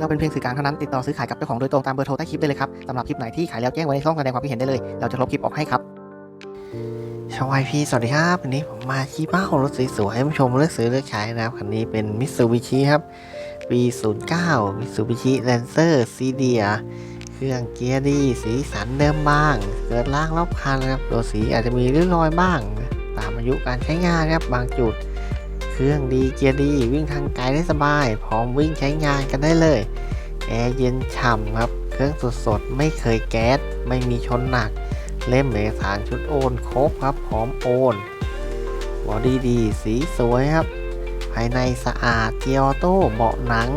เราเป็นเพียงสื่อกลางเท่านั้นติดต่อซื้อขายกับเจ้าของโดยตรงตามเบอร์โทรใต้คลิปได้เลยครับสำหรับคลิปไหนที่ขายแล้วแจ้งไว้ในช่องแสดงความคิดเห็นได้เลย เราจะลบคลิปออกให้ครับชาวไอพีสวัสดีครับวันนี้ผมมาชี้เป้ารถสวยๆให้ผู้ชมเลือกซื้อเลือกใช้นะครับคันนี้เป็นมิ t ซูบิชิครับปี09มิ t ซูบิชิแลนเซอร์ซีเดียเครื่องเกียร์ดี สีสันเดิมบ้าง เกิดล่างรอบคันนะครับตัวสีอาจจะมีริ้วรอยบ้าง ตามอายุการใช้งานครับบางจุด รื่องดีเกียร์ดีวิ่งทางไกลได้สบาย พร้อมวิ่งใช้งานกันได้เลยแอร์เย็นฉ่ำครับ เครื่องสดๆ ไม่เคยแก๊ส ไม่มีชนหนัก เล่มเอกสารชุดโอนครบครับ พร้อมโอนบอดี้ดี สีสวยครับ ภายในสะอาดเกียร์ออโต้เบาะหนัง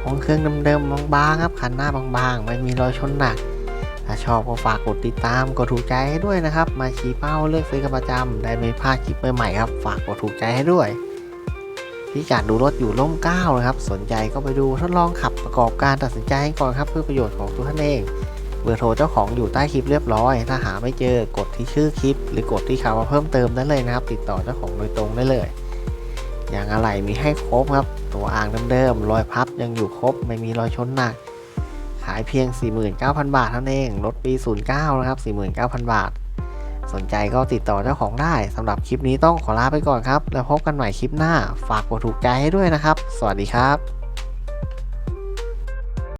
ของเครื่องเดิมๆบางๆครับคันหน้าบางๆ ไม่มีรอยชนหนัก ถ้าชอบก็ฝากกดติดตามกดถูกใจให้ด้วยนะครับ มาชี้เป้าเลือกซื้อกันประจำได้ไม่พลาดคลิปใหม่ๆครับ ฝากกดถูกใจให้ด้วยที่การดูรถอยู่ร่มเก้านะครับสนใจก็ไปดูทดลองขับประกอบการตัดสินใจให้ก่อนครับเพื่อประโยชน์ของทุกท่านเองเบอร์โทรเจ้าของอยู่ใต้คลิปเรียบร้อย ถ้าหาไม่เจอกดที่ชื่อคลิป หรือกดที่คำว่าเพิ่มเติมได้เลยนะครับ ติดต่อเจ้าของโดยตรงได้เลย อย่างอะไรมีให้ครบครับ ตัวอ่างเดิมๆรอยพับยังอยู่ครบไม่มีรอยชนหนัก ขายเพียง 49,000 บาทเท่านั้นเองรถปี 09 นะครับ 49,000 บาท สนใจก็ติดต่อเจ้าของได้สำหรับคลิปนี้ต้องขอลาไปก่อนครับ แล้วพบกันใหม่คลิปหน้า ฝากกดถูกใจให้ด้วยนะครับ สวัสดีครับ